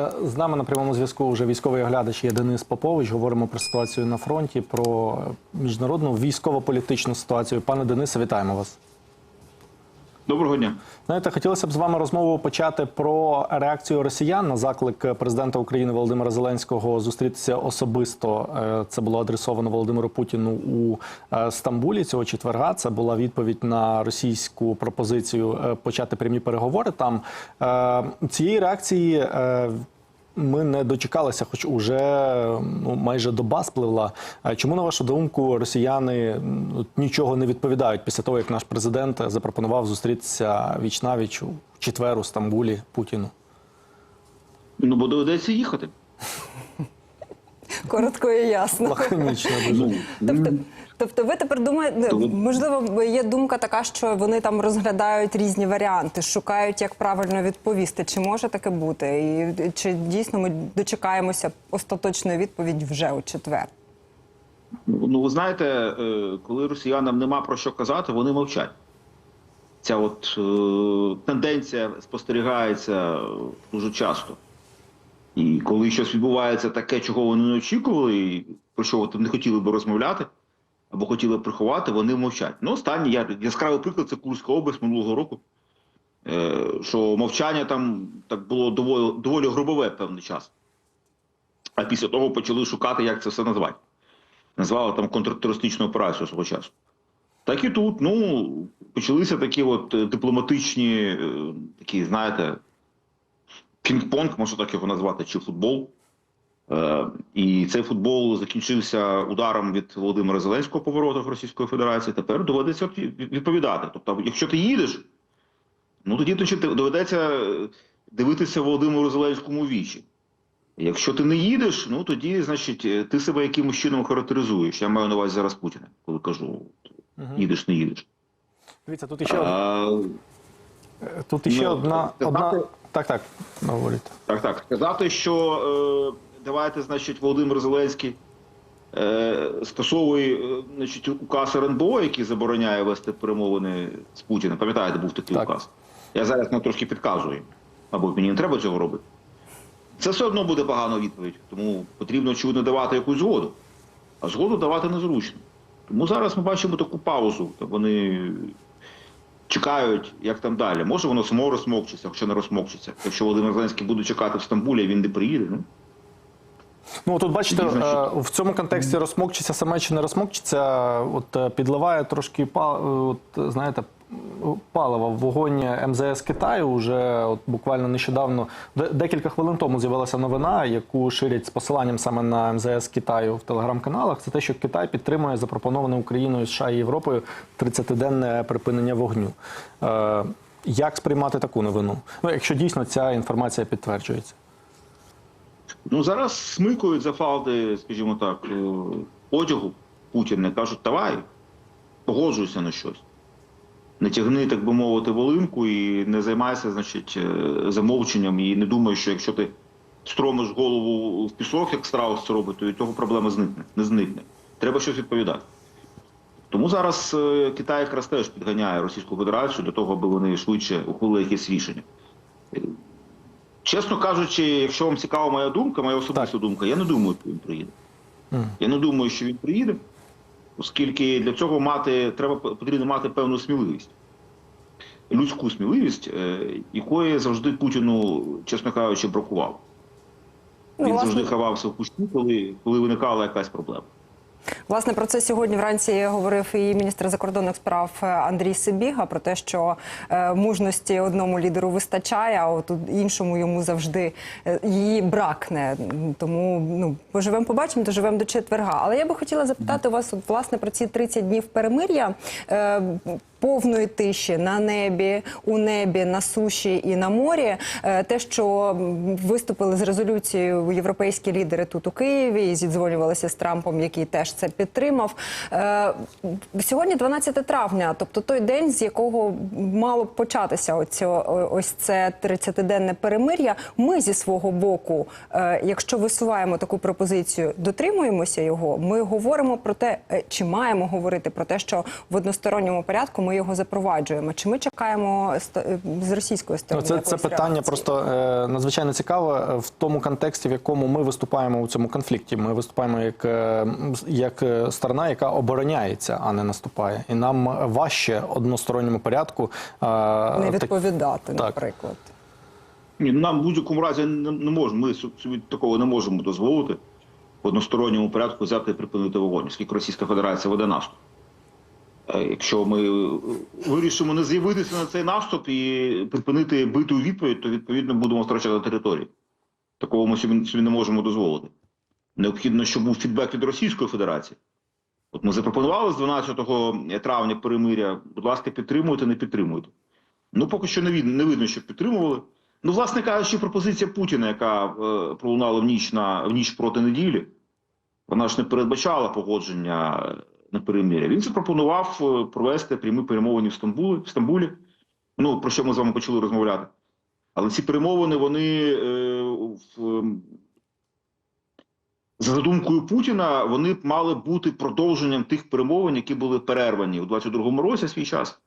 Е, З нами на прямому зв'язку вже військовий оглядач є Денис Попович. Говоримо про ситуацію на фронті, про міжнародну військово-політичну ситуацію. Пане Денисе, вітаємо вас. Доброго дня. Знаєте, хотілося б з вами розмову почати про реакцію росіян на заклик президента України Володимира Зеленського зустрітися особисто. Е, Це було адресовано Володимиру Путіну у е, Стамбулі цього четверга. Це була відповідь на російську пропозицію е, почати прямі переговори. Там цієї реакції. Ми не дочекалися, хоч уже ну, майже доба спливла. А Чому, на вашу думку, росіяни нічого не відповідають після того, як наш президент запропонував зустрітися віч навіч у четвер у Стамбулі Путіну? Ну, бо доведеться їхати. Коротко і ясно. Лаконічно дуже. Тобто, ви тепер думаєте, То можливо, є думка така, що вони там розглядають різні варіанти, шукають, як правильно відповісти. Чи може таке бути? І чи дійсно ми дочекаємося остаточної відповіді вже у четвер? Ну, ви знаєте, е, коли росіянам нема про що казати, вони мовчать. Ця от е, тенденція спостерігається дуже часто. І коли щось відбувається таке, чого вони не очікували, і про що от не хотіли би розмовляти, або хотіли приховати, вони мовчать. Ну, останній я, яскравий приклад це Курська область минулого року. Е, що мовчання там так було доволі, доволі грубове певний час. А після того почали шукати, як це все назвати. Назвали там контртерористичну операцію свого часу. Так і тут, ну, почалися такі от е, дипломатичні, е, такі, знаєте, пінг-понг, можна так його назвати, чи футбол. Е, і цей футбол закінчився ударом від Володимира Зеленського по воротах Російської Федерації. Тепер доведеться відповідати. Тобто, якщо ти їдеш, ну тоді доведеться дивитися Володимиру Зеленському вічі. Якщо ти не їдеш, ну тоді, значить, е, ти себе якимось чином характеризуєш. Я маю на увазі зараз Путіна, коли кажу, їдеш, не їдеш. Дивіться, тут іще, А, тут іще ну, одна, сказати- одна. Так, так, говорите. Так, так. Сказати, що е, давайте, значить, Володимир Зеленський е, скасовує е, значить, указ РНБО, який забороняє вести перемовини з Путіним. Пам'ятаєте, був такий Так. указ. Я зараз на трошки підказую. Мабуть, мені не треба цього робити. Це все одно буде погана відповідь, тому потрібно, очевидно, давати якусь згоду. А згоду давати незручно. Тому зараз ми бачимо таку паузу. Вони чекають, як там далі. Може, воно само розсмокчеться, якщо не розсмокчеться. Якщо Володимир Зеленський буде чекати в Стамбулі, а він не приїде. Ну, Ну тут бачите, е, в цьому контексті розсмокчиться саме чи не розсмокчиться, от е, підливає трошки е, от, знаєте, палива в вогонь МЗС Китаю. Уже от буквально нещодавно, декілька хвилин тому з'явилася новина, яку ширять з посиланням саме на МЗС Китаю в телеграм-каналах. Це те, що Китай підтримує запропоноване Україною, США і Європою 30-денне припинення вогню. Е, Як сприймати таку новину? Ну, якщо дійсно ця інформація підтверджується. Ну зараз смикують за фалди, скажімо так, е, одягу Путіна. Кажуть, давай, погоджуйся на щось. Не тягни, так би мовити, волинку і не займайся, значить, е, замовченням. І не думай, що якщо ти стромиш голову в пісок, як страус це робить, то від цього проблема зникне. Не зникне. Треба щось відповідати. Тому зараз е, Китай якраз теж підганяє Російську Федерацію для того, аби вони швидше ухвалили якесь рішення. Чесно кажучи, якщо вам цікава моя думка, моя особиста думка, я не думаю, що він приїде. Мгм. Я не думаю, що він приїде, оскільки для цього мати треба потрібно мати певну сміливість, людську сміливість, е, якої завжди Путіну, чесно кажучи, бракувало. Ну, Він завжди ховався в кущі, коли, коли виникала якась проблема. Власне, про це сьогодні вранці говорив і міністр закордонних справ е, Андрій Сибіга про те, що е, мужності одному лідеру вистачає, а от іншому йому завжди е, її бракне. Тому ну поживемо, побачимо, доживемо до четверга. Але я би хотіла запитати вас, от, власне, про ці 30 днів перемир'я. Повної тиші на небі, у небі, на суші і на морі. Е, Те, що виступили з резолюцією європейські лідери тут у Києві і зідзвонювалися з Трампом, який теж це підтримав. Е, Сьогодні 12 травня, тобто той день, з якого мало б початися оцьо, ось це 30-денне перемир'я. Ми зі свого боку, е, якщо висуваємо таку пропозицію, дотримуємося його. Ми говоримо про те, чи маємо говорити про те, що в односторонньому порядку ми ми його запроваджуємо. Чи ми чекаємо е, з російської Ну, сторони? це, це питання реакції? просто е, надзвичайно цікаве е, в тому контексті, в якому ми виступаємо у цьому конфлікті. Ми виступаємо як, е, як сторона, яка обороняється, а не наступає. І нам важче односторонньому порядку е, не відповідати, так. наприклад. Ні, ну, нам в будь-якому разі не, не можемо. Ми собі такого не можемо дозволити в односторонньому порядку взяти і припинити вогонь, оскільки Російська Федерація веде наступ. Е, Якщо ми е, вирішимо не з'явитися на цей наступ і припинити бити у відповідь, то відповідно будемо втрачати територію. Такого ми собі, не можемо дозволити. Необхідно, щоб був фідбек від Російської Федерації. От ми запропонували з 12 травня перемиря. Будь ласка, підтримуйте, не підтримуйте. Ну, поки що не видно, не видно, що підтримували. Ну, власне кажучи, пропозиція Путіна, яка е, пролунала в ніч на в ніч проти неділі, вона ж не передбачала погодження на перемиря. Він запропонував е, провести прямі перемовини в Стамбулі, в Стамбулі. Ну, про що ми з вами почали розмовляти. Але ці перемовини, вони е, ем, за задумкою Путіна, вони мали бути продовженням тих перемовин, які були перервані у 22-му році свій час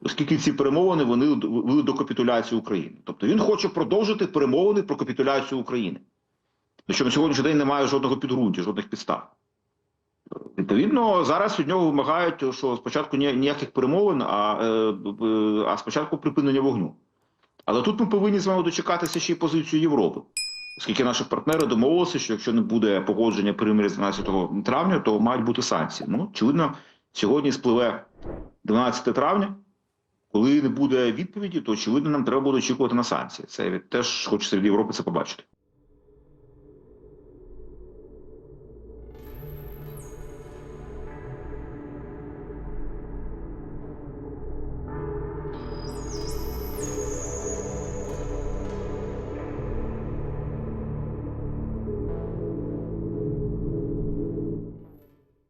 оскільки ці перемовини вони вели до капітуляції України. Тобто він хоче продовжити перемовини про капітуляцію України. Що на сьогоднішній день немає жодного підґрунтя, жодних підстав. Відповідно, зараз від нього вимагають, що спочатку ніяких перемовин, а, е, е, а спочатку припинення вогню. Але тут ми повинні з вами дочекатися ще й позицію Європи. Оскільки наші партнери домовилися, що якщо не буде погодження перемиря з 12 травня, то мають бути санкції. Ну, очевидно, сьогодні спливе 12 травня. Коли не буде відповіді, то очевидно нам треба буде очікувати на санкції. Це теж хочеться від Європи це побачити.